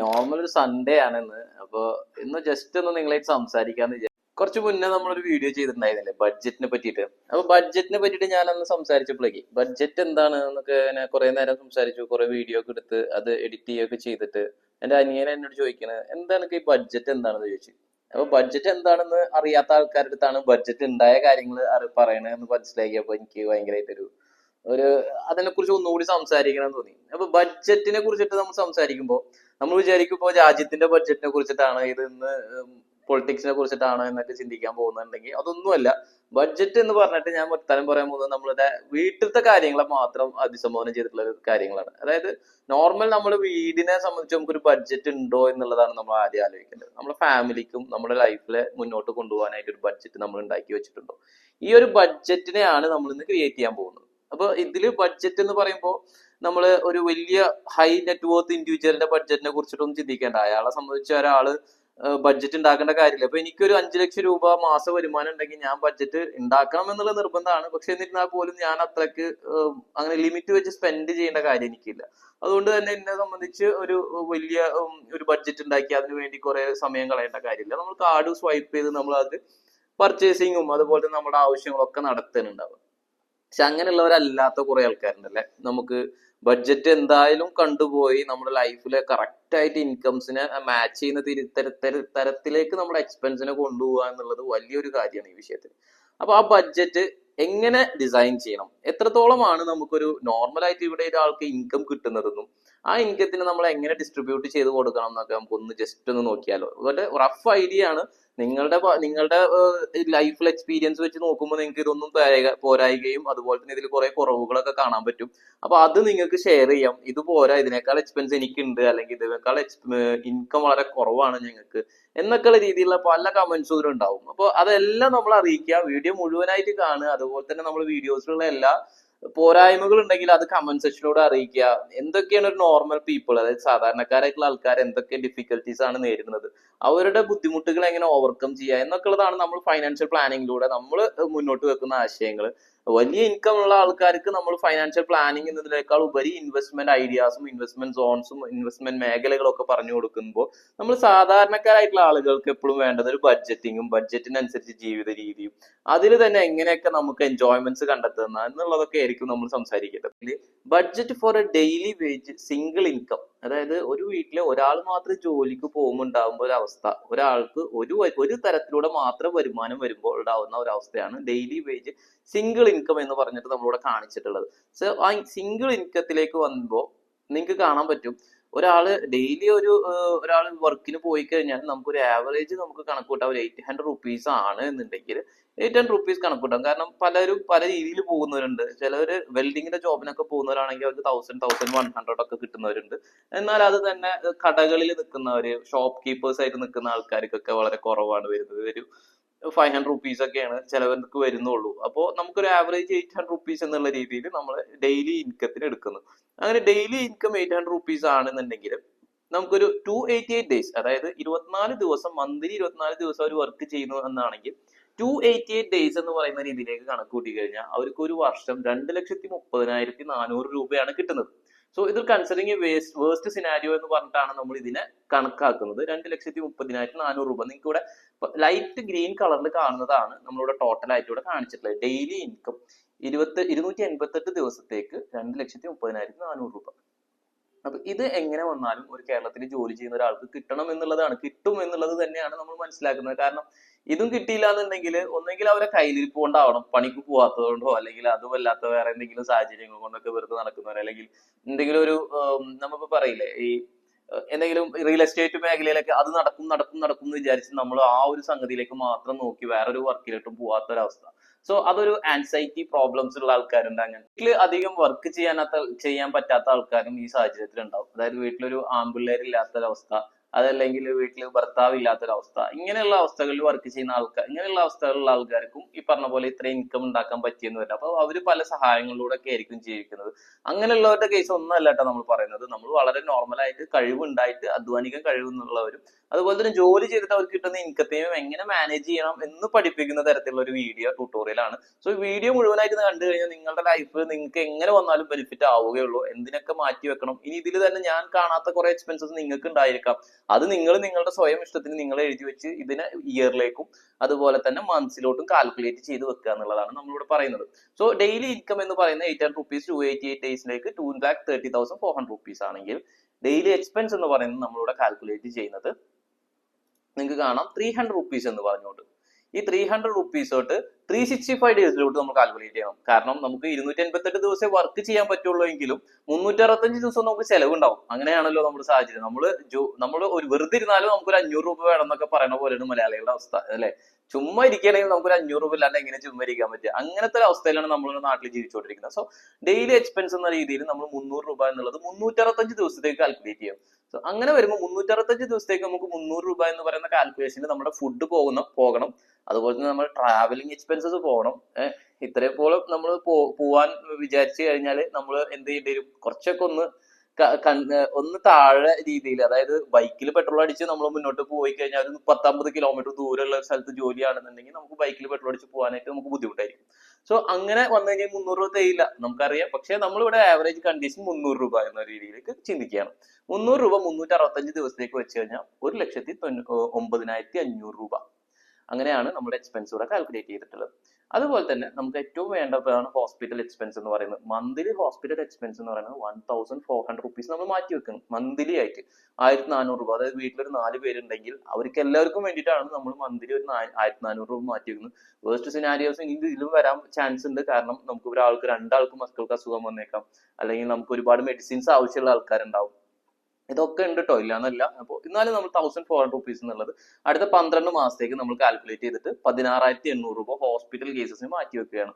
Normal ഒരു Sunday ആണെന്ന്. അപ്പൊ ഇന്ന് ജസ്റ്റ് ഒന്ന് നിങ്ങളായിട്ട് സംസാരിക്കാന്ന് വിചാരിച്ചു കുറച്ച് മുന്നേ നമ്മളൊരു വീഡിയോ ചെയ്തിട്ടുണ്ടായിരുന്നില്ലേ? ബഡ്ജറ്റിനെ പറ്റിയിട്ട്. അപ്പൊ ബഡ്ജറ്റിനെ പറ്റിയിട്ട് ഞാൻ അന്ന് സംസാരിച്ചപ്പോഴേക്ക് ബഡ്ജറ്റ് എന്താണ് എന്നൊക്കെ ഞാൻ കുറെ നേരം സംസാരിച്ചു കുറെ വീഡിയോ ഒക്കെ എടുത്ത് അത് എഡിറ്റ് ചെയ്യുകയൊക്കെ ചെയ്തിട്ട്. എന്റെ അനിയൻ എന്നോട് ചോദിക്കുന്നത് എന്താണ് ഈ ബഡ്ജറ്റ് എന്താണെന്ന് ചോദിച്ചു? അപ്പൊ ബഡ്ജറ്റ് എന്താണെന്ന് അറിയാത്ത ആൾക്കാരുടെ അടുത്താണ് ബഡ്ജറ്റ് ഉണ്ടായ കാര്യങ്ങൾ പറയണതെന്ന് മനസ്സിലാക്കിയപ്പോ എനിക്ക് ഭയങ്കരമായിട്ടൊരു ഒരു അതിനെ കുറിച്ച് ഒന്നുകൂടി സംസാരിക്കണം തോന്നി. അപ്പൊ ബഡ്ജറ്റിനെ കുറിച്ചിട്ട് നമ്മൾ സംസാരിക്കുമ്പോൾ നമ്മൾ വിചാരിക്കും ഇപ്പോൾ രാജ്യത്തിന്റെ ബഡ്ജറ്റിനെ കുറിച്ചിട്ടാണ് ഇത് ഇന്ന് പൊളിറ്റിക്സിനെ കുറിച്ചിട്ടാണ് എന്നൊക്കെ ചിന്തിക്കാൻ പോകുന്നുണ്ടെങ്കിൽ അതൊന്നുമല്ല. ബഡ്ജറ്റ് എന്ന് പറഞ്ഞിട്ട് ഞാൻ വർത്തമാനം പറയാൻ പോകുന്നത് നമ്മളുടെ വീട്ടിലത്തെ കാര്യങ്ങളെ മാത്രം അഭിസംബോധന ചെയ്തിട്ടുള്ള കാര്യങ്ങളാണ്. അതായത് നോർമൽ നമ്മൾ വീടിനെ സംബന്ധിച്ച് നമുക്കൊരു ബഡ്ജറ്റ് ഉണ്ടോ എന്നുള്ളതാണ് നമ്മൾ ആദ്യം ആലോചിക്കേണ്ടത്. നമ്മുടെ ഫാമിലിക്കും നമ്മുടെ ലൈഫിലെ മുന്നോട്ട് കൊണ്ടുപോകാനായിട്ട് ഒരു ബഡ്ജറ്റ് നമ്മൾ ഉണ്ടാക്കി വെച്ചിട്ടുണ്ടോ? ഈ ഒരു ബഡ്ജറ്റിനെയാണ് നമ്മൾ ഇന്ന് ക്രിയേറ്റ് ചെയ്യാൻ പോകുന്നത്. അപ്പൊ ഇതിൽ ബഡ്ജറ്റ് എന്ന് പറയുമ്പോൾ നമ്മൾ ഒരു വലിയ ഹൈ നെറ്റ് വർത്ത് ഇൻഡിവിജ്വലിന്റെ ബഡ്ജറ്റിനെ കുറിച്ചിട്ടൊന്നും ചിന്തിക്കേണ്ട. അയാളെ സംബന്ധിച്ച് ഒരാൾ ബഡ്ജറ്റ് ഉണ്ടാക്കേണ്ട കാര്യമില്ല. അപ്പൊ എനിക്കൊരു അഞ്ചു ലക്ഷം രൂപ മാസ വരുമാനം ഉണ്ടെങ്കിൽ ഞാൻ ബഡ്ജറ്റ് ഉണ്ടാക്കണം എന്നുള്ള നിർബന്ധമാണ്. പക്ഷെ എന്നിരുന്നാൽ പോലും ഞാൻ അത്രയ്ക്ക് അങ്ങനെ ലിമിറ്റ് വെച്ച് സ്പെൻഡ് ചെയ്യേണ്ട കാര്യം എനിക്കില്ല. അതുകൊണ്ട് തന്നെ എന്നെ സംബന്ധിച്ച് ഒരു വലിയ ഒരു ബഡ്ജറ്റ് ഉണ്ടാക്കി അതിനു വേണ്ടി കുറെ സമയം കളയേണ്ട കാര്യമില്ല. നമ്മൾ കാർഡ് സ്വൈപ്പ് ചെയ്ത് നമ്മൾ അത് പർച്ചേസിങ്ങും അതുപോലെ നമ്മുടെ ആവശ്യങ്ങളൊക്കെ നടത്തുന്നുണ്ടാവും പക്ഷെ അങ്ങനെയുള്ളവരല്ലാത്ത കുറെ ആൾക്കാരുണ്ടല്ലേ? നമുക്ക് ബഡ്ജറ്റ് എന്തായാലും കണ്ടുപോയി നമ്മുടെ ലൈഫിലെ കറക്റ്റ് ആയിട്ട് ഇൻകംസിനെ മാച്ച് ചെയ്യുന്ന തിരി- തര- തര- തരത്തിലേക്ക് നമ്മുടെ എക്സ്പെൻസിനെ കൊണ്ടുപോകുക എന്നുള്ളത് വലിയൊരു കാര്യമാണ് ഈ വിഷയത്തിൽ അപ്പൊ ആ ബഡ്ജറ്റ് എങ്ങനെ ഡിസൈൻ ചെയ്യണം? എത്രത്തോളമാണ് നമുക്കൊരു നോർമലായിട്ട് ഇവിടെ ഒരാൾക്ക് ഇൻകം കിട്ടുന്നതെന്നും ആ ഇൻകത്തിന് നമ്മൾ എങ്ങനെ ഡിസ്ട്രിബ്യൂട്ട് ചെയ്ത് കൊടുക്കണം എന്നൊക്കെ നമുക്ക് ഒന്ന് ജസ്റ്റ് ഒന്ന് നോക്കിയാലോ. അതുപോലെ റഫ് ഐഡിയ ആണ് നിങ്ങളുടെ നിങ്ങളുടെ ലൈഫിൽ എക്സ്പീരിയൻസ് വെച്ച് നോക്കുമ്പോൾ നിങ്ങൾക്ക് ഇതൊന്നും പോരായ- പോരായികയും അതുപോലെ തന്നെ ഇതിൽ കുറെ കുറവുകളൊക്കെ കാണാൻ പറ്റും. അപ്പൊ അത് നിങ്ങൾക്ക് ഷെയർ ചെയ്യാം. ഇത് പോരാ ഇതിനേക്കാൾ എക്സ്പെൻസ് എനിക്കുണ്ട് അല്ലെങ്കിൽ ഇതിനേക്കാൾ ഇൻകം വളരെ കുറവാണ് ഞങ്ങൾക്ക് എന്നൊക്കെയുള്ള രീതിയിലുള്ള പല കമന്റ്സും ഉണ്ടാവും. അപ്പോൾ അതെല്ലാം നമ്മൾ അറിയിക്കുക. വീഡിയോ മുഴുവനായിട്ട് കാണുക. അതുപോലെ തന്നെ നമ്മൾ വീഡിയോസിലുള്ള എല്ലാ പോരായ്മകൾ ഉണ്ടെങ്കിൽ അത് കമന്റ് സെക്ഷനിലൂടെ അറിയിക്കുക. എന്തൊക്കെയാണ് ഒരു നോർമൽ പീപ്പിൾ അതായത് സാധാരണക്കാരായിട്ടുള്ള ആൾക്കാർ എന്തൊക്കെ ഡിഫിക്കൽട്ടീസ് ആണ് നേരിടുന്നത്? അവരുടെ ബുദ്ധിമുട്ടുകൾ എങ്ങനെ ഓവർകം ചെയ്യുക? എന്നൊക്കെയുള്ളതാണ് നമ്മൾ ഫൈനാൻഷ്യൽ പ്ലാനിങ്ങിലൂടെ നമ്മൾ മുന്നോട്ട് വെക്കുന്ന ആശയങ്ങൾ. വലിയ ഇൻകം ഉള്ള ആൾക്കാർക്ക് നമ്മൾ ഫൈനാൻഷ്യൽ പ്ലാനിങ് എന്നതിനേക്കാൾ ഉപരി ഇൻവെസ്റ്റ്മെന്റ് ഐഡിയാസും ഇൻവെസ്റ്റ്മെന്റ് സോൺസും ഇൻവെസ്റ്റ്മെന്റ് മേഖലകളും ഒക്കെ പറഞ്ഞു കൊടുക്കുമ്പോൾ നമ്മൾ സാധാരണക്കാരായിട്ടുള്ള ആളുകൾക്ക് എപ്പോഴും വേണ്ടത് ഒരു ബഡ്ജറ്റിങ്ങും ബഡ്ജറ്റിനനുസരിച്ച് ജീവിത രീതിയും അതിൽ തന്നെ എങ്ങനെയൊക്കെ നമുക്ക് എൻജോയ്മെന്റ്സ് കണ്ടെത്തുന്ന എന്നുള്ളതൊക്കെ ആയിരിക്കും നമ്മൾ സംസാരിക്കേണ്ടത്. Budget for a daily wage single income അതായത് ഒരു വീട്ടിലെ ഒരാൾ മാത്രം ജോലിക്ക് പോകുമ്പോൾ ഒരു അവസ്ഥ. ഒരാൾക്ക് ഒരു ഒരു തരത്തിലൂടെ മാത്രം വരുമാനം വരുമ്പോൾ ഉണ്ടാവുന്ന ഒരു അവസ്ഥയാണ് ഡെയിലി വേജ് സിംഗിൾ ഇൻകം എന്ന് പറഞ്ഞിട്ട് നമ്മളിവിടെ കാണിച്ചിട്ടുള്ളത്. സോ ആ സിംഗിൾ ഇൻകത്തിലേക്ക് വന്നുമ്പോൾ നിങ്ങൾക്ക് കാണാൻ പറ്റും. ഒരാൾ ഡെയിലി ഒരു ഒരാൾ വർക്കിന് പോയി കഴിഞ്ഞാൽ നമുക്ക് ഒരു ആവറേജ് നമുക്ക് കണക്ക് കൂട്ടാം ഒരു എയ്റ്റ് ഹൺഡ്രഡ് റുപ്പീസ് ആണ് എന്നുണ്ടെങ്കിൽ എയ്റ്റ് ഹൺഡ്രഡ് റുപ്പീസ് കണക്ക് കൂട്ടാം. കാരണം പലരും പല രീതിയിൽ പോകുന്നവരുണ്ട്. ചിലവര് വെൽഡിങ്ങിന്റെ ജോബിനൊക്കെ പോകുന്നവരാണെങ്കിൽ അവർക്ക് തൗസൻഡ് തൗസൻഡ് വൺ ഹൺഡ്രഡ് ഒക്കെ കിട്ടുന്നവരുണ്ട്. എന്നാൽ അത് തന്നെ കടകളിൽ നിൽക്കുന്നവര് ഷോപ്പ് കീപ്പേഴ്സ് ആയിട്ട് നിൽക്കുന്ന ആൾക്കാർക്കൊക്കെ വളരെ കുറവാണ് വരുന്നത്. ഒരു ഫൈവ് ഹൺഡ്രഡ് റുപ്പീസ് ഒക്കെയാണ് ചിലവർക്ക് വരുന്നുള്ളൂ. അപ്പോൾ നമുക്കൊരു ആവറേജ് എയ്റ്റ് ഹൺഡ്രഡ് റുപ്പീസ് എന്നുള്ള രീതിയിൽ നമ്മൾ ഡെയിലി ഇൻകത്തിന് എടുക്കുന്നു. അങ്ങനെ daily income eight hundred rupees ആണെന്നുണ്ടെങ്കിൽ നമുക്കൊരു ടു എയ്റ്റി എയ്റ്റ് ഡേയ്സ് അതായത് ഇരുപത്തിനാല് ദിവസം മന്ത്ലി ഇരുപത്തിനാല് ദിവസം അവർ വർക്ക് ചെയ്യുന്നു എന്നാണെങ്കിൽ ടു എയ്റ്റി എയ്റ്റ് ഡേയ്സ് എന്ന് പറയുന്ന രീതിയിലേക്ക് കണക്ക് കൂട്ടി കഴിഞ്ഞാൽ അവർക്ക് ഒരു വർഷം രണ്ട് ലക്ഷത്തി മുപ്പതിനായിരത്തി നാനൂറ് രൂപയാണ് കിട്ടുന്നത്. സോ ഇതിൽ കൺസിഡറിങ് വേസ്റ്റ് സിനാരിയോ എന്ന് പറഞ്ഞിട്ടാണ് നമ്മൾ ഇതിനെ കണക്കാക്കുന്നത്. രണ്ട് ലക്ഷത്തി മുപ്പതിനായിരത്തി നാനൂറ് രൂപ. നിങ്ങൾക്ക് ഇവിടെ ലൈറ്റ് ഗ്രീൻ കളറിൽ കാണുന്നതാണ് നമ്മളിവിടെ ടോട്ടൽ ആയിട്ട് ഇവിടെ കാണിച്ചിട്ടുള്ളത്. ഡെയിലി ഇൻകം ഇരുപത്തി ഇരുന്നൂറ്റി എൺപത്തെട്ട് ദിവസത്തേക്ക് രണ്ട് ലക്ഷത്തി മുപ്പതിനായിരത്തി നാനൂറ് രൂപ. അപ്പൊ ഇത് എങ്ങനെ വന്നാലും ഒരു കേരളത്തിൽ ജോലി ചെയ്യുന്ന ഒരാൾക്ക് കിട്ടണം എന്നുള്ളതാണ്. കിട്ടും എന്നുള്ളത് തന്നെയാണ് നമ്മൾ മനസ്സിലാക്കുന്നത്. കാരണം ഇതും കിട്ടിയില്ല എന്നുണ്ടെങ്കിൽ ഒന്നെങ്കിൽ അവരെ കയ്യിലിരിപ്പ് കൊണ്ടാവണം പണിക്ക് പോവാത്തത് കൊണ്ടോ അല്ലെങ്കിൽ അതുമല്ലാത്ത വേറെ എന്തെങ്കിലും സാഹചര്യങ്ങൾ കൊണ്ടൊക്കെ വെറുതെ നടക്കുന്നവർ അല്ലെങ്കിൽ എന്തെങ്കിലും ഒരു നമ്മളിപ്പോ പറയില്ലേ ഈ എന്തെങ്കിലും റിയൽ എസ്റ്റേറ്റ് മേഖലയിലൊക്കെ അത് നടക്കും നടക്കും നടക്കും എന്ന് വിചാരിച്ച് നമ്മൾ ആ ഒരു സംഗതിയിലേക്ക് മാത്രം നോക്കി വേറെ വേറൊരു വർക്കിലോട്ടും പോവാത്ത ഒരവസ്ഥ സോ അതൊരു ആൻസൈറ്റി പ്രോബ്ലംസ് ഉള്ള ആൾക്കാരുണ്ട് അങ്ങനെ. വീട്ടിൽ അധികം വർക്ക് ചെയ്യാനാത്ത ചെയ്യാൻ പറ്റാത്ത ആൾക്കാരും ഈ സാഹചര്യത്തിൽ ഉണ്ടാവും അതായത് വീട്ടിലൊരു ആൺപിള്ളേരില്ലാത്തൊരവസ്ഥ അതല്ലെങ്കിൽ വീട്ടിൽ ഭർത്താവ് ഇല്ലാത്തൊരവസ്ഥ ഇങ്ങനെയുള്ള അവസ്ഥകളിൽ വർക്ക് ചെയ്യുന്ന ആൾക്കാർ ഇങ്ങനെയുള്ള അവസ്ഥകളിലുള്ള ആൾക്കാർക്കും ഈ പറഞ്ഞ പോലെ ഇത്ര ഇൻകം ഉണ്ടാക്കാൻ പറ്റിയെന്ന് വരില്ല. അപ്പൊ അവർ പല സഹായങ്ങളിലൂടെ ഒക്കെ ആയിരിക്കും ജീവിക്കുന്നത്. അങ്ങനെയുള്ളവരുടെ കേസ് ഒന്നല്ല കേട്ടോ നമ്മൾ പറയുന്നത്. നമ്മൾ വളരെ നോർമലായിട്ട് കഴിവുണ്ടായിട്ട് അധ്വാനിക്കാൻ കഴിവുന്നുള്ളവരും അതുപോലെ തന്നെ ജോലി ചെയ്തിട്ട് അവർക്ക് കിട്ടുന്ന ഇൻകത്തെയും എങ്ങനെ മാനേജ് ചെയ്യണം എന്ന് പഠിപ്പിക്കുന്ന തരത്തിലുള്ള ഒരു വീഡിയോ ട്യൂട്ടോറിയൽ ആണ്. സോ ഈ വീഡിയോ മുഴുവനായിട്ട് കണ്ടു കഴിഞ്ഞാൽ നിങ്ങളുടെ ലൈഫ് നിങ്ങൾക്ക് എങ്ങനെ വന്നാലും ബെനിഫിറ്റ് ആവുകയുള്ളൂ. എന്തിനൊക്കെ മാറ്റി വെക്കണം? ഇനി ഇതിൽ തന്നെ ഞാൻ കാണാത്ത കുറെ എക്സ്പെൻസസ് നിങ്ങൾക്ക് ഉണ്ടായിരിക്കാം. അത് നിങ്ങൾ നിങ്ങളുടെ സ്വയം ഇഷ്ടത്തിന് നിങ്ങൾ എഴുതി വെച്ച് ഇതിനെ ഇയറിലേക്കും അതുപോലെ തന്നെ മന്ത്സിലോട്ടും കാൽക്കുലേറ്റ് ചെയ്ത് വെക്കുക എന്നുള്ളതാണ് നമ്മളിവിടെ പറയുന്നത്. സോ ഡെയിലി ഇൻകം എന്ന് പറയുന്ന eight hundred rupees two eighty eight ഡേയ്സിലേക്ക് two lakh thirty thousand four hundred rupees ആണെങ്കിൽ ഡെയിലി എക്സ്പെൻസ് എന്ന് പറയുന്നത് നമ്മളിവിടെ കാൽക്കുലേറ്റ് ചെയ്യുന്നത് നിങ്ങൾക്ക് കാണാം ത്രീ ഹൺഡ്രഡ് റുപ്പീസ് എന്ന് പറഞ്ഞുകൊണ്ട്. ഈ ത്രീ ഹൺഡ്രഡ് റുപ്പീസ് തൊട്ട് ത്രീ സിക്സ്റ്റി ഫൈവ് ഡേയ്സിലോട്ട് നമ്മൾ കാൽക്കുലേറ്റ് ചെയ്യണം. കാരണം നമുക്ക് ഇരുന്നൂറ്റി എൺപത്തെട്ട് ദിവസം വർക്ക് ചെയ്യാൻ പറ്റുള്ളൂ എങ്കിലും മുന്നൂറ്റി അറുപത്തഞ്ച് ദിവസം നമുക്ക് ചെലവുണ്ടാവും. അങ്ങനെയാണല്ലോ നമ്മുടെ സാഹചര്യം. നമ്മൾ നമ്മൾ ഒരു വെറുതെ ഇരുന്നാലും നമുക്ക് ഒരു അഞ്ഞൂറ് രൂപ വേണം എന്നൊക്കെ പറയുന്ന പോലെയാണ് മലയാളികളുടെ അവസ്ഥ അല്ലെ? ചുമ്മാ ഇരിക്കുകയാണെങ്കിൽ നമുക്ക് ഒരു അഞ്ഞൂറ് രൂപ ഇല്ലാണ്ട് എങ്ങനെ ചുമ്മാ ഇരിക്കാൻ പറ്റുക? അങ്ങനത്തെ ഒരു അവസ്ഥയിലാണ് നമ്മൾ നാട്ടിൽ ജീവിച്ചുകൊണ്ടിരിക്കുന്നത്. സോ ഡെയിലി എക്സ്പെൻസ് എന്ന രീതിയിൽ നമ്മൾ മുന്നൂറ് രൂപ എന്നുള്ളത് മുന്നൂറ്റി അറുപത്തഞ്ച് ദിവസത്തേക്ക് കാൽക്കുലേറ്റ് ചെയ്യും സോ അങ്ങനെ വരുമ്പോൾ മുന്നൂറ്റി അറുപത്തഞ്ച് ദിവസത്തേക്ക് നമുക്ക് മുന്നൂറ് രൂപ എന്ന് പറയുന്ന കാൽക്കുലേഷനിൽ നമ്മുടെ ഫുഡ് പോകുന്ന പോകണം. അതുപോലെ തന്നെ നമ്മൾ ട്രാവലിംഗ് എക്സ്പെൻസസ് പോകണം ഏഹ് ഇത്രയും പോലും നമ്മൾ പോവാൻ വിചാരിച്ചു കഴിഞ്ഞാൽ നമ്മൾ എന്ത് ചെയ്യേണ്ടി വരും? കുറച്ചൊക്കെ ഒന്ന് ഒന്ന് താഴെ രീതിയിൽ അതായത് ബൈക്കിൽ പെട്രോൾ അടിച്ച് നമ്മൾ മുന്നോട്ട് പോയി കഴിഞ്ഞാൽ ഒരു പത്തമ്പത് കിലോമീറ്റർ ദൂരമുള്ള സ്ഥലത്ത് ജോലിയാണെന്നുണ്ടെങ്കിൽ നമുക്ക് ബൈക്കിൽ പെട്രോൾ അടിച്ച് പോകാനായിട്ട് നമുക്ക് ബുദ്ധിമുട്ടായിരിക്കും. സോ അങ്ങനെ വന്നു കഴിഞ്ഞാൽ മുന്നൂറ് രൂപ തേയില്ല നമുക്കറിയാം. പക്ഷെ നമ്മളിവിടെ ആവറേജ് കണ്ടീഷൻ മുന്നൂറ് രൂപ എന്ന രീതിയിലേക്ക് ചിന്തിക്കുകയാണ്. മുന്നൂറ് രൂപ മുന്നൂറ്റി അറുപത്തഞ്ച് ദിവസത്തേക്ക് വെച്ച് കഴിഞ്ഞാൽ ഒരു ലക്ഷത്തി തൊണ്ണൂ ഒമ്പതിനായിരത്തി അഞ്ഞൂറ് രൂപ. അങ്ങനെയാണ് നമ്മുടെ എക്സ്പെൻസ് ഇവിടെ കാൽക്കുലേറ്റ് ചെയ്തിട്ടുള്ളത്. അതുപോലെ തന്നെ നമുക്ക് ഏറ്റവും വേണ്ടതാണ് ഹോസ്പിറ്റൽ എക്സ്പെൻസ് എന്ന് പറയുന്നത്. മന്ത്ലി ഹോസ്പിറ്റൽ എക്സ്പെൻസ് എന്ന് പറയുന്നത് one thousand four hundred rupees നമ്മൾ മാറ്റി വെക്കണം മന്ത്ലി ആയിട്ട്. ആയിരത്തി നാനൂറ് രൂപ. അതായത് വീട്ടിലൊരു നാല് പേരുണ്ടെങ്കിൽ അവർക്ക് എല്ലാവർക്കും വേണ്ടിയിട്ടാണ് നമ്മൾ മന്ത്ലി ഒരു ആയിരത്തി നാനൂറ് രൂപ മാറ്റി വെക്കുന്നത്. വേസ്റ്റ് സിനാരിയോസ് ഇനി ഇതിലും വരാൻ ചാൻസ് ഉണ്ട്. കാരണം നമുക്ക് ഒരാൾക്ക് രണ്ടാൾക്ക് മക്കൾക്ക് അസുഖം വന്നേക്കാം. അല്ലെങ്കിൽ നമുക്ക് ഒരുപാട് മെഡിസിൻസ് ആവശ്യമുള്ള ആൾക്കാരുണ്ടാവും. ഇതൊക്കെ ഉണ്ട് കേട്ടോ ഇല്ലാന്നല്ല. അപ്പോൾ എന്നാലും നമ്മൾ തൗസൻഡ് ഫോർ ഹൺഡ്രഡ് റുപ്പീസ് എന്നുള്ളത് അടുത്ത പന്ത്രണ്ട് മാസത്തേക്ക് നമ്മൾ കാൽക്കുലേറ്റ് ചെയ്തിട്ട് പതിനാറായിരത്തി എണ്ണൂറ് രൂപ ഹോസ്പിറ്റൽ കേസസിന് മാറ്റി വെക്കുകയാണ്.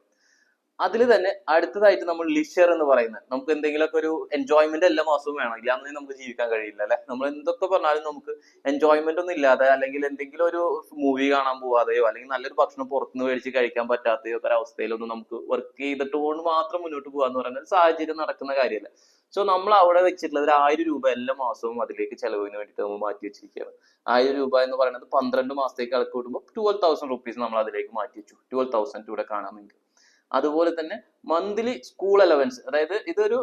അതിൽ തന്നെ അടുത്തതായിട്ട് നമ്മൾ ലിഷർ എന്ന് പറയുന്നത്. നമുക്ക് എന്തെങ്കിലുമൊക്കെ ഒരു എൻജോയ്മെന്റ് എല്ലാ മാസവും വേണം. ഇല്ലാന്നുണ്ടെങ്കിൽ നമുക്ക് ജീവിക്കാൻ കഴിയില്ല അല്ലെ? നമ്മൾ എന്തൊക്കെ പറഞ്ഞാലും നമുക്ക് എൻജോയ്മെന്റ് ഒന്നും ഇല്ലാതെ അല്ലെങ്കിൽ എന്തെങ്കിലും ഒരു മൂവി കാണാൻ പോവാതെയോ അല്ലെങ്കിൽ നല്ലൊരു ഭക്ഷണം പുറത്തുനിന്ന് മേടിച്ച് കഴിക്കാൻ പറ്റാത്തയോ ഒക്കെ അവസ്ഥയിലൊന്നും നമുക്ക് വർക്ക് ചെയ്തിട്ട് കൊണ്ട് മാത്രം മുന്നോട്ട് പോകാന്ന് പറയുന്ന ഒരു സാഹചര്യം നടക്കുന്ന കാര്യമല്ല. സോ നമ്മൾ അവിടെ വെച്ചിട്ടുള്ളത് ഒരു ആയിരം രൂപ എല്ലാ മാസവും അതിലേക്ക് ചെലവിന് വേണ്ടിയിട്ട് നമ്മൾ മാറ്റി വെച്ചിരിക്കുകയാണ്. ആയിരം രൂപ എന്ന് പറയുന്നത് പന്ത്രണ്ട് മാസത്തേക്ക് കണക്ക് കൂട്ടുമ്പോൾ ട്വൽവ് തൗസൻഡ് റുപ്പീസ് നമ്മൾ അതിലേക്ക് മാറ്റി വെച്ചു. ട്വൽവ് തൗസൻഡ് ഇവിടെ കാണാൻ വേണ്ടി അതുപോലെ തന്നെ മന്ത്ലി സ്കൂൾ അലവൻസ് അതായത് ഇതൊരു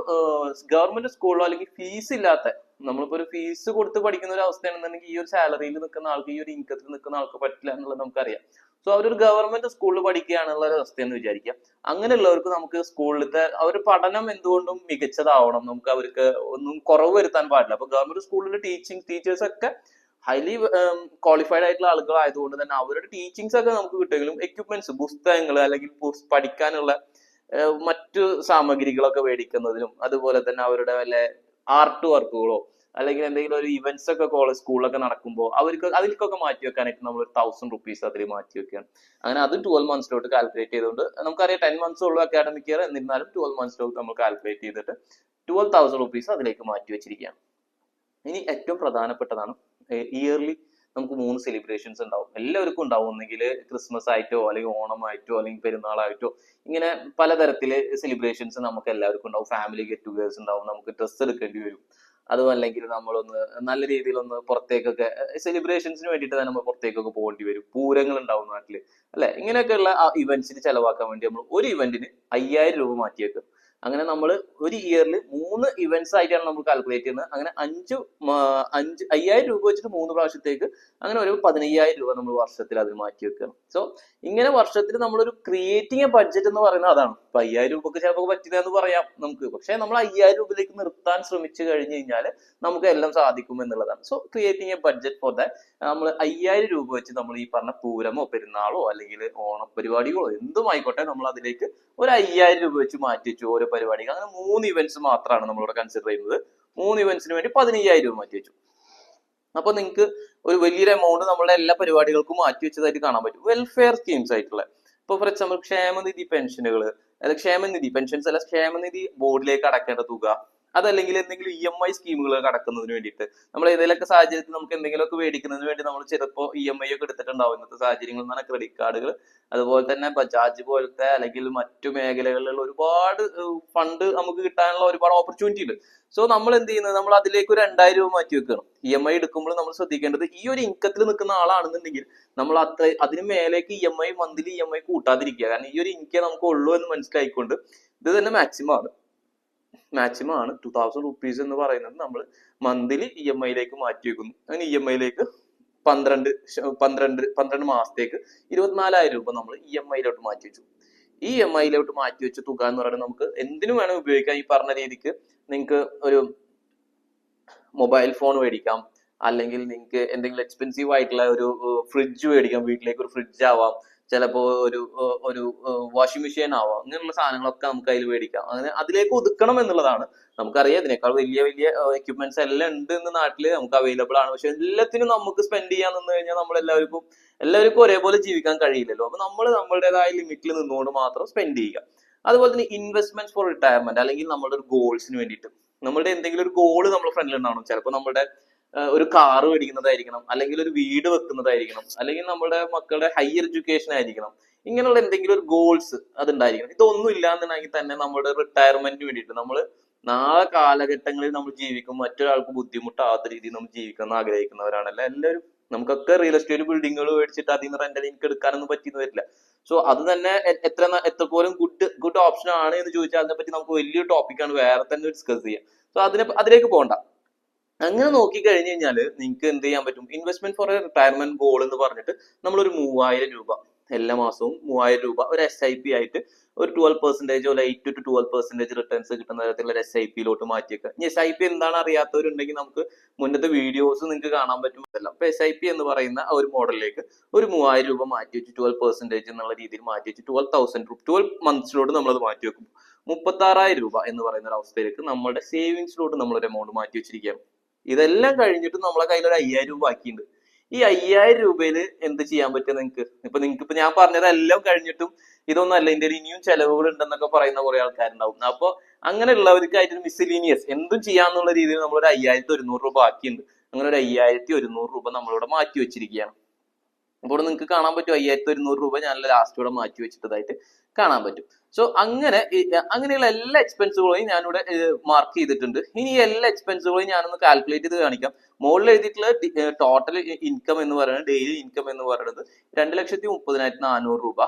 ഗവൺമെന്റ് സ്കൂളിലോ അല്ലെങ്കിൽ ഫീസ് ഇല്ലാത്ത നമ്മളിപ്പോ ഒരു ഫീസ് കൊടുത്ത് പഠിക്കുന്ന ഒരു അവസ്ഥയാണെന്നുണ്ടെങ്കിൽ ഈ ഒരു സാലറിയിൽ നിൽക്കുന്ന ആൾക്ക് ഈ ഒരു ഇൻകത്തിൽ നിൽക്കുന്ന ആൾക്ക് പറ്റില്ല എന്നുള്ളത് നമുക്കറിയാം. സോ അവരൊരു ഗവൺമെന്റ് സ്കൂളിൽ പഠിക്കുകയാണെന്നുള്ള ഒരു അവസ്ഥയെന്ന് വിചാരിക്കാം അങ്ങനെയുള്ളവർക്ക് നമുക്ക് സ്കൂളിലത്തെ അവർ പഠനം എന്തുകൊണ്ടും മികച്ചതാവണം. നമുക്ക് അവർക്ക് ഒന്നും കുറവ് വരുത്താൻ പാടില്ല. അപ്പൊ ഗവൺമെന്റ് സ്കൂളിലെ ടീച്ചിങ് ടീച്ചേഴ്സ് ഒക്കെ ഹൈലി ക്വാളിഫൈഡ് ആയിട്ടുള്ള ആളുകൾ ആയതുകൊണ്ട് തന്നെ അവരുടെ ടീച്ചിങ്സ് ഒക്കെ നമുക്ക് കിട്ടുമെങ്കിലും എക്യുപ്മെന്റ്സ് പുസ്തകങ്ങൾ അല്ലെങ്കിൽ പഠിക്കാനുള്ള മറ്റു സാമഗ്രികളൊക്കെ മേടിക്കുന്നതിനും അതുപോലെ തന്നെ അവരുടെ വല്ല ആർട്ട് വർക്കുകളോ അല്ലെങ്കിൽ എന്തെങ്കിലും ഒരു ഇവന്റ്സ് ഒക്കെ കോളേജ് സ്കൂളിലൊക്കെ നടക്കുമ്പോൾ അവർക്ക് അതിലേക്കൊക്കെ മാറ്റി വെക്കാനായിട്ട് നമ്മൾ ഒരു തൗസൻഡ് റുപ്പീസ് അതിൽ മാറ്റി വെക്കുകയാണ്. അങ്ങനെ അത് ട്വൽവ് മന്ത്സിലോട്ട് കാൽക്കുലേറ്റ് ചെയ്തുകൊണ്ട് നമുക്കറിയാം ടെൻ മന്ത്സ് ഉള്ള അക്കാഡമിക് ഇയർ എന്നിരുന്നാലും ട്വൽവ് മന്ത്സിലോട്ട് നമ്മൾ കാൽക്കുലേറ്റ് ചെയ്തിട്ട് ട്വൽവ് തൗസൻഡ് റുപ്പീസ് അതിലേക്ക് മാറ്റി വെച്ചിരിക്കുകയാണ്. ഇനി ഏറ്റവും പ്രധാനപ്പെട്ടതാണ് ഇയർലി നമുക്ക് മൂന്ന് സെലിബ്രേഷൻസ് ഉണ്ടാവും. എല്ലാവർക്കും ഉണ്ടാവും ഒന്നെങ്കിൽ ക്രിസ്മസ് ആയിട്ടോ അല്ലെങ്കിൽ ഓണം ആയിട്ടോ അല്ലെങ്കിൽ പെരുന്നാളായിട്ടോ ഇങ്ങനെ പലതരത്തിൽ സെലിബ്രേഷൻസ് നമുക്ക് എല്ലാവർക്കും ഉണ്ടാവും. ഫാമിലി ഗെറ്റ് ടുഗേഴ്സ് ഉണ്ടാവും. നമുക്ക് ഡ്രസ്സ് എടുക്കേണ്ടി വരും. അതും അല്ലെങ്കിൽ നമ്മളൊന്ന് നല്ല രീതിയിൽ ഒന്ന് പുറത്തേക്കൊക്കെ സെലിബ്രേഷൻസിന് വേണ്ടിയിട്ട് തന്നെ നമ്മൾ പുറത്തേക്കൊക്കെ പോകേണ്ടി വരും. പൂരങ്ങൾ ഉണ്ടാവും നാട്ടിൽ. അല്ലെ? ഇങ്ങനെയൊക്കെയുള്ള ഇവന്റ്സിന് ചെലവാക്കാൻ വേണ്ടി നമ്മൾ ഒരു ഇവന്റിന് അയ്യായിരം രൂപ മാറ്റിയേക്കും അങ്ങനെ നമ്മൾ ഒരു ഇയറിൽ മൂന്ന് ഇവന്റ്സ് ആയിട്ടാണ് നമ്മൾ കാൽക്കുലേറ്റ് ചെയ്യുന്നത്. അങ്ങനെ അഞ്ച് അഞ്ച് അയ്യായിരം രൂപ വെച്ചിട്ട് മൂന്ന് പ്രാവശ്യത്തേക്ക് അങ്ങനെ ഒരു പതിനയ്യായിരം രൂപ നമ്മൾ വർഷത്തിൽ അതിൽ മാറ്റി വെക്കണം സോ ഇങ്ങനെ വർഷത്തിൽ നമ്മളൊരു ക്രിയേറ്റിംഗ് എ ബഡ്ജറ്റ് എന്ന് പറയുന്നത് അതാണ്. അപ്പൊ അയ്യായിരം രൂപക്ക് ചിലപ്പോൾ പറ്റില്ല എന്ന് പറയാം നമുക്ക്. പക്ഷെ നമ്മൾ അയ്യായിരം രൂപയിലേക്ക് നിർത്താൻ ശ്രമിച്ചു കഴിഞ്ഞു കഴിഞ്ഞാൽ നമുക്ക് എല്ലാം സാധിക്കും എന്നുള്ളതാണ്. So creating a budget for that നമ്മൾ അയ്യായിരം രൂപ വെച്ച് നമ്മൾ ഈ പറഞ്ഞ പൂരമോ പെരുന്നാളോ അല്ലെങ്കിൽ ഓണപരിപാടികളോ എന്തും ആയിക്കോട്ടെ നമ്മൾ അതിലേക്ക് ഒരു അയ്യായിരം രൂപ വെച്ച് മാറ്റി വെച്ചു. ഓരോ പരിപാടികൾ. അങ്ങനെ മൂന്ന് ഇവന്റ്സ് മാത്രമാണ് നമ്മളിവിടെ കൺസിഡർ ചെയ്യുന്നത്. മൂന്ന് ഇവന്റ്സിന് വേണ്ടി പതിനയ്യായിരം രൂപ മാറ്റി വെച്ചു. അപ്പൊ നിങ്ങൾക്ക് ഒരു വലിയൊരു എമൗണ്ട് നമ്മളുടെ എല്ലാ പരിപാടികൾക്കും മാറ്റി വെച്ചതായിട്ട് കാണാൻ പറ്റും. വെൽഫെയർ സ്കീംസ് ആയിട്ടുള്ള. ഇപ്പൊ ഫോർ എക്സാമ്പിൾ ക്ഷേമനിധി പെൻഷനുകൾ അതായത് ക്ഷേമനിധി പെൻഷൻസ് അല്ല ക്ഷേമനിധി ബോർഡിലേക്ക് അടക്കേണ്ട തുക അതല്ലെങ്കിൽ എന്തെങ്കിലും ഇ എം ഐ സ്കീമുകൾ കടക്കുന്നതിന് വേണ്ടിയിട്ട്. നമ്മൾ ഏതെങ്കിലുമൊക്കെ സാഹചര്യത്തിൽ നമുക്ക് എന്തെങ്കിലുമൊക്കെ മേടിക്കുന്നതിന് വേണ്ടി നമ്മൾ ചിലപ്പോൾ ഇ എം ഐ ഒക്കെ എടുത്തിട്ടുണ്ടാവും ഇന്നത്തെ സാഹചര്യങ്ങൾ എന്ന് പറഞ്ഞാൽ ക്രെഡിറ്റ് കാർഡുകൾ അതുപോലെ തന്നെ ബജാജ് പോലത്തെ അല്ലെങ്കിൽ മറ്റു മേഖലകളിലുള്ള ഒരുപാട് ഫണ്ട് നമുക്ക് കിട്ടാനുള്ള ഒരുപാട് ഓപ്പർച്യൂണിറ്റി ഉണ്ട്. സോ നമ്മൾ എന്ത് ചെയ്യുന്നത്? നമ്മൾ അതിലേക്ക് ഒരു രണ്ടായിരം രൂപ മാറ്റി വെക്കണം ഇ എം ഐ എടുക്കുമ്പോൾ നമ്മൾ ശ്രദ്ധിക്കേണ്ടത് ഈ ഒരു ഇൻകത്തിൽ നിൽക്കുന്ന ആളാണെന്നുണ്ടെങ്കിൽ നമ്മൾ അത്ര അതിന് മേലേക്ക് E M I monthly E M I കൂട്ടാതിരിക്കുക. കാരണം ഈ ഒരു ഇൻകേ നമുക്ക് ഉള്ളൂ എന്ന് മനസ്സിലായിക്കൊണ്ട് ഇത് തന്നെ മാക്സിമം ആണ്. മാക്സിമം ആണ്. ടു തൗസൻഡ് റുപ്പീസ് എന്ന് പറയുന്നത് നമ്മൾ മന്ത്ലി ഇ എം ഐയിലേക്ക് മാറ്റി വെക്കുന്നു. അങ്ങനെ ഇ എം ഐയിലേക്ക് പന്ത്രണ്ട് പന്ത്രണ്ട് പന്ത്രണ്ട് മാസത്തേക്ക് ഇരുപത്തിനാലായിരം രൂപ നമ്മൾ ഇ എം ഐയിലോട്ട് മാറ്റി വെച്ചു. ഈ എം ഐയിലോട്ട് മാറ്റി വെച്ച തുക എന്ന് പറയുന്നത് നമുക്ക് എന്തിനു വേണം ഉപയോഗിക്കാം. ഈ പറഞ്ഞ രീതിക്ക് നിങ്ങൾക്ക് ഒരു മൊബൈൽ ഫോൺ മേടിക്കാം. അല്ലെങ്കിൽ നിങ്ങൾക്ക് എന്തെങ്കിലും എക്സ്പെൻസീവ് ആയിട്ടുള്ള ഒരു ഫ്രിഡ്ജ് മേടിക്കാം. വീട്ടിലേക്ക് ഒരു ഫ്രിഡ്ജ് ആവാം. ചിലപ്പോ ഒരു ഒരു വാഷിംഗ് മെഷീൻ ആവാം. അങ്ങനെയുള്ള സാധനങ്ങളൊക്കെ നമുക്ക് അതിൽ മേടിക്കാം. അങ്ങനെ അതിലേക്ക് ഒതുക്കണം എന്നുള്ളതാണ്. നമുക്കറിയാം ഇതിനേക്കാൾ വലിയ വലിയ എക്യുപ്മെന്റ്സ് എല്ലാം ഉണ്ട് ഇന്ന് നാട്ടിൽ നമുക്ക് അവൈലബിൾ ആണ്. പക്ഷെ എല്ലാത്തിനും നമുക്ക് സ്പെൻഡ് ചെയ്യാൻ നിന്ന് കഴിഞ്ഞാൽ നമ്മൾ എല്ലാവർക്കും എല്ലാവർക്കും ഒരേപോലെ ജീവിക്കാൻ കഴിയില്ലല്ലോ. അപ്പൊ നമ്മൾ നമ്മളുടേതായ ലിമിറ്റിൽ നിന്നുകൊണ്ട് മാത്രം സ്പെൻഡ് ചെയ്യുക. അതുപോലെ തന്നെ ഇൻവെസ്റ്റ്മെന്റ് ഫോർ റിട്ടയർമെന്റ് അല്ലെങ്കിൽ നമ്മുടെ ഒരു ഗോൾസിന് വേണ്ടിയിട്ട്. നമ്മളുടെ എന്തെങ്കിലും ഒരു ഗോൾ നമ്മുടെ ഫ്രണ്ടിൽ ഉണ്ടാവണം. ചിലപ്പോൾ നമ്മുടെ ഒരു കാറ് മേടിക്കുന്നതായിരിക്കണം അല്ലെങ്കിൽ ഒരു വീട് വെക്കുന്നതായിരിക്കണം അല്ലെങ്കിൽ നമ്മുടെ മക്കളുടെ ഹയർ എഡ്യൂക്കേഷൻ ആയിരിക്കണം ഇങ്ങനെയുള്ള എന്തെങ്കിലും ഒരു ഗോൾസ് അതുണ്ടായിരിക്കണം. ഇതൊന്നും ഇല്ലാന്നുണ്ടെങ്കിൽ തന്നെ നമ്മുടെ റിട്ടയർമെന്റിന് വേണ്ടിയിട്ട് നമ്മൾ നാളെ കാലഘട്ടങ്ങളിൽ നമ്മൾ ജീവിക്കും മറ്റൊരാൾക്ക് ബുദ്ധിമുട്ടാവാത്ത രീതിയിൽ നമ്മൾ ജീവിക്കണം ആഗ്രഹിക്കുന്നവരാണല്ലോ. എല്ലാവരും നമുക്കൊക്കെ റിയൽ എസ്റ്റേറ്റ് ബിൽഡിങ്ങുകൾ മേടിച്ചിട്ട് അതിൽ നിന്ന് റെന്റൽ എനിക്ക് എടുക്കാനൊന്നും പറ്റിയെന്ന് വരില്ല. സോ അത് തന്നെ എത്ര എത്രപോലും ഗുഡ് ഗുഡ് ഓപ്ഷൻ ആണ് എന്ന് ചോദിച്ചാൽ അതിനെ പറ്റി നമുക്ക് വലിയൊരു ടോപ്പിക്കാണ് വേറെ തന്നെ ഡിസ്കസ് ചെയ്യാം. സോ അതിനെ അതിലേക്ക് പോകണ്ട അങ്ങനെ നോക്കി കഴിഞ്ഞു കഴിഞ്ഞാൽ നിങ്ങൾക്ക് എന്ത് ചെയ്യാൻ പറ്റും? ഇൻവെസ്റ്റ്മെന്റ് ഫോർ റിട്ടയർമെന്റ് ഗോൾ എന്ന് പറഞ്ഞിട്ട് നമ്മൾ ഒരു മൂവായിരം രൂപ എല്ലാ മാസവും മൂവായിരം രൂപ ഒരു എസ് ഐ പി ആയിട്ട് ഒരു ട്വൽവ് പെർസെന്റേജ് ഒരു eight to twelve percentage returns കിട്ടുന്ന തരത്തിലുള്ള എസ് ഐ പിയിലോട്ട് മാറ്റിയേക്കുക ഇനി എസ് ഐ പി എന്താണ് അറിയാത്തവരുണ്ടെങ്കിൽ നമുക്ക് മുന്നത്തെ വീഡിയോസ് നിങ്ങൾക്ക് കാണാൻ പറ്റുമല്ലോ അപ്പൊ എസ് ഐ പി എന്ന് പറയുന്ന ആ ഒരു മോഡലിലേക്ക് ഒരു മൂവായിരം രൂപ മാറ്റി വെച്ച് ട്വൽവ് പെർസെന്റേജ് എന്നുള്ള രീതിയിൽ മാറ്റി വെച്ച് ട്വൽവ് തൗസൻഡ് രൂപ ട്വൽവ് മന്ത്സിലോട്ട് നമ്മളത് മാറ്റി വെക്കും. മുപ്പത്തി രൂപ എന്ന് പറയുന്ന ഒരു അവസ്ഥയിലേക്ക് നമ്മുടെ സേവിങ്സിലോട്ട് നമ്മളൊരു എമൗണ്ട് മാറ്റി വെച്ചിരിക്കുകയാണ്. ഇതെല്ലാം കഴിഞ്ഞിട്ട് നമ്മളെ കയ്യിൽ ഒരു അയ്യായിരം രൂപ ബാക്കിയുണ്ട്. ഈ അയ്യായിരം രൂപയിൽ എന്ത് ചെയ്യാൻ പറ്റും നിങ്ങൾക്ക് ഇപ്പൊ നിങ്ങൾക്ക് ഇപ്പൊ ഞാൻ പറഞ്ഞതെല്ലാം കഴിഞ്ഞിട്ടും ഇതൊന്നും അല്ല. ഇതിന്റെ ഇനിയും ചെലവുകൾ ഉണ്ടെന്നൊക്കെ പറയുന്ന കുറെ ആൾക്കാരുണ്ടാവും. അപ്പൊ അങ്ങനെയുള്ളവർക്കായിട്ട് മിസ്ലിനിയസ് എന്തും ചെയ്യാന്നുള്ള രീതിയിൽ നമ്മളൊരു അയ്യായിരത്തി ഒരുന്നൂറ് രൂപ ബാക്കിയുണ്ട്. അങ്ങനെ ഒരു അയ്യായിരത്തി ഒരുന്നൂറ് രൂപ നമ്മളിവിടെ മാറ്റി വെച്ചിരിക്കുകയാണ്. അപ്പോൾ നിങ്ങൾക്ക് കാണാൻ പറ്റും അയ്യായിരത്തി ഒരുന്നൂറ് രൂപ ഞാൻ ലാസ്റ്റ് മാറ്റി വെച്ചിട്ടതായിട്ട് കാണാൻ പറ്റും. സോ അങ്ങനെ അങ്ങനെയുള്ള എല്ലാ എക്സ്പെൻസുകളെയും ഞാനിവിടെ മാർക്ക് ചെയ്തിട്ടുണ്ട്. ഇനി എല്ലാ എക്സ്പെൻസുകളെയും ഞാനൊന്ന് കാൽക്കുലേറ്റ് ചെയ്ത് കാണിക്കാം. മുകളിൽ എഴുതിയിട്ടുള്ള ടോട്ടൽ ഇൻകം എന്ന് പറയുന്നത് ഡെയിലി ഇൻകം എന്ന് പറയുന്നത് രണ്ട് ലക്ഷത്തി മുപ്പതിനായിരത്തി നാനൂറ് രൂപ.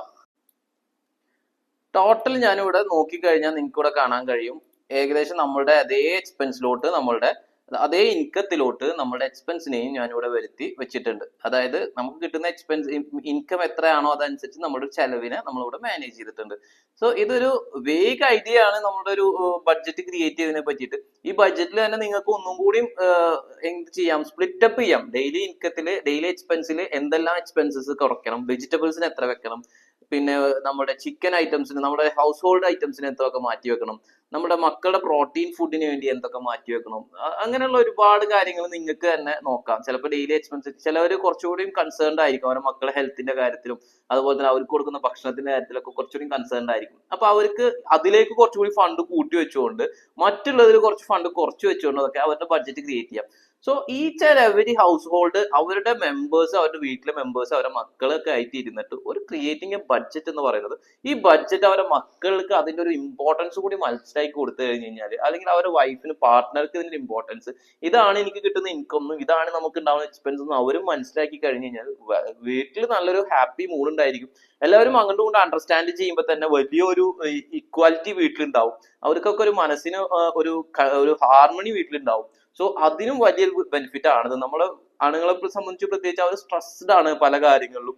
ടോട്ടൽ ഞാനിവിടെ നോക്കിക്കഴിഞ്ഞാൽ നിങ്ങൾക്ക് ഇവിടെ കാണാൻ കഴിയും. ഏകദേശം നമ്മളുടെ അതേ എക്സ്പെൻസിലോട്ട് നമ്മളുടെ അതേ ഇൻകത്തിലോട്ട് നമ്മുടെ എക്സ്പെൻസിനെയും ഞാനിവിടെ വരുത്തി വെച്ചിട്ടുണ്ട്. അതായത് നമുക്ക് കിട്ടുന്ന എക്സ്പെൻസ് ഇൻകം എത്രയാണോ അതനുസരിച്ച് നമ്മുടെ ചെലവിനെ നമ്മളിവിടെ മാനേജ് ചെയ്തിട്ടുണ്ട്. സോ ഇതൊരു വേഗ ഐഡിയ ആണ് നമ്മുടെ ഒരു ബഡ്ജറ്റ് ക്രിയേറ്റ് ചെയ്തതിനെ പറ്റിയിട്ട്. ഈ ബഡ്ജറ്റിൽ തന്നെ നിങ്ങൾക്ക് ഒന്നും കൂടിയും എന്ത് ചെയ്യാം? സ്പ്ലിറ്റ് അപ്പ് ചെയ്യാം. ഡെയിലി ഇൻകത്തിൽ ഡെയിലി എക്സ്പെൻസിൽ എന്തെല്ലാം എക്സ്പെൻസസ് കുറയ്ക്കണം? വെജിറ്റബിൾസിന് എത്ര വെക്കണം? പിന്നെ നമ്മുടെ ചിക്കൻ ഐറ്റംസിന് നമ്മുടെ ഹൗസ് ഹോൾഡ് ഐറ്റംസിന് എന്തൊക്കെ മാറ്റി വെക്കണം? നമ്മുടെ മക്കളുടെ പ്രോട്ടീൻ ഫുഡിന് വേണ്ടി എന്തൊക്കെ മാറ്റി വെക്കണം? അങ്ങനെയുള്ള ഒരുപാട് കാര്യങ്ങൾ നിങ്ങൾക്ക് തന്നെ നോക്കാം. ചിലപ്പോൾ ഡെയിലി എക്സ്പെൻസ് ചിലവർ കുറച്ചുകൂടിയും കൺസേൺഡ് ആയിരിക്കും. അവരുടെ മക്കളുടെ ഹെൽത്തിന്റെ കാര്യത്തിലും അതുപോലെ തന്നെ അവർക്ക് കൊടുക്കുന്ന ഭക്ഷണത്തിന്റെ കാര്യത്തിലൊക്കെ കുറച്ചുകൂടി കൺസേൺഡ് ആയിരിക്കും. അപ്പൊ അവർക്ക് അതിലേക്ക് കുറച്ചുകൂടി ഫണ്ട് കൂട്ടി വെച്ചുകൊണ്ട് മറ്റുള്ളതിൽ കുറച്ച് ഫണ്ട് കുറച്ച് വെച്ചുകൊണ്ട് അതൊക്കെ അവരുടെ ബഡ്ജറ്റ് ക്രിയേറ്റ് ചെയ്യാം. So each and every household അവരുടെ മെമ്പേഴ്സ് അവരുടെ വീട്ടിലെ മെമ്പേഴ്സ് അവരുടെ മക്കളൊക്കെ ആയിട്ട് ഇരുന്നിട്ട് ഒരു ക്രിയേറ്റിംഗ് എ ബഡ്ജറ്റ് എന്ന് പറയുന്നത് ഈ ബഡ്ജറ്റ് അവരുടെ മക്കൾക്ക് അതിന്റെ ഒരു ഇമ്പോർട്ടൻസ് കൂടി മനസ്സിലാക്കി കൊടുത്തു കഴിഞ്ഞു കഴിഞ്ഞാൽ അല്ലെങ്കിൽ അവരുടെ വൈഫിന് പാർട്ട്ണർക്ക് ഇതിന്റെ ഇമ്പോർട്ടൻസ് ഇതാണ് എനിക്ക് കിട്ടുന്ന ഇൻകം എന്നും ഇതാണ് നമുക്ക് ഉണ്ടാവുന്ന എക്സ്പെൻസ് എന്നും അവരും മനസ്സിലാക്കി കഴിഞ്ഞു കഴിഞ്ഞാൽ വീട്ടിൽ നല്ലൊരു ഹാപ്പി മൂഡ് ഉണ്ടായിരിക്കും. എല്ലാവരും അങ്ങോട്ടും കൊണ്ട് അണ്ടർസ്റ്റാൻഡ് ചെയ്യുമ്പോൾ തന്നെ വലിയൊരു ഇക്വാലിറ്റി വീട്ടിലുണ്ടാവും. അവർക്കൊക്കെ ഒരു മനസ്സിന് ഒരു ഒരു ഹാർമണി വീട്ടിലുണ്ടാവും. സോ അതിനും വലിയ ബെനിഫിറ്റ് ആണ്. നമ്മളെ ആണുങ്ങളെ സംബന്ധിച്ച് പ്രത്യേകിച്ച് അവർ സ്ട്രെസ്ഡ് ആണ് പല കാര്യങ്ങളിലും.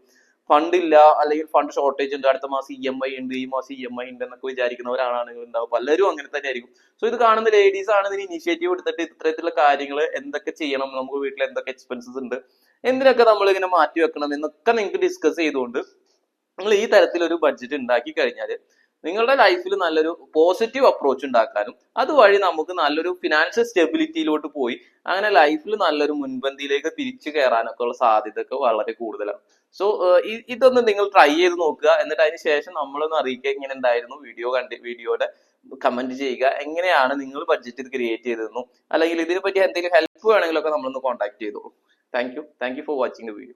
ഫണ്ട് ഇല്ല അല്ലെങ്കിൽ ഫണ്ട് ഷോർട്ടേജ് ഉണ്ട്. അടുത്ത മാസം ഇ എം ഐ ഉണ്ട് ഈ മാസം ഇ എം ഐ ഉണ്ട് എന്നൊക്കെ വിചാരിക്കുന്നവരാണ് ആണുങ്ങൾ ഉണ്ടാവും പലരും അങ്ങനെ തന്നെ ആയിരിക്കും സോ ഇത് കാണുന്ന ലേഡീസ് ആണ് ഇതിന് ഇനിഷ്യേറ്റീവ് എടുത്തിട്ട് ഇത്തരത്തിലുള്ള കാര്യങ്ങൾ എന്തൊക്കെ ചെയ്യണം നമുക്ക് വീട്ടിൽ എന്തൊക്കെ എക്സ്പെൻസസ് ഉണ്ട് എന്തിനൊക്കെ നമ്മൾ ഇങ്ങനെ മാറ്റി വെക്കണം എന്നൊക്കെ നിങ്ങൾക്ക് ഡിസ്കസ് ചെയ്തുകൊണ്ട് നിങ്ങൾ ഈ തരത്തിലൊരു ബഡ്ജറ്റ് ഉണ്ടാക്കി കഴിഞ്ഞാൽ നിങ്ങളുടെ ലൈഫിൽ നല്ലൊരു പോസിറ്റീവ് അപ്രോച്ച് ഉണ്ടാക്കാനും അതുവഴി നമുക്ക് നല്ലൊരു ഫിനാൻഷ്യൽ സ്റ്റെബിലിറ്റിയിലോട്ട് പോയി അങ്ങനെ ലൈഫിൽ നല്ലൊരു മുൻപന്തിയിലേക്ക് തിരിച്ചു കയറാനൊക്കെ ഉള്ള സാധ്യത ഒക്കെ വളരെ കൂടുതലാണ്. സോ ഇതൊന്ന് നിങ്ങൾ ട്രൈ ചെയ്ത് നോക്കുക. എന്നിട്ട് അതിന് ശേഷം നമ്മളൊന്ന് അറിയിക്കുക എങ്ങനെ ഉണ്ടായിരുന്നു വീഡിയോ കണ്ട് വീഡിയോയുടെ കമന്റ് ചെയ്യുക. എങ്ങനെയാണ് നിങ്ങൾ ബഡ്ജറ്റ് ക്രിയേറ്റ് ചെയ്തതെന്നും അല്ലെങ്കിൽ ഇതിനെ പറ്റി എന്തെങ്കിലും ഹെൽപ്പ് വേണമെങ്കിലൊക്കെ നമ്മളൊന്ന് കോൺടാക്ട് ചെയ്തോളൂ. Thank you thank you for watching the video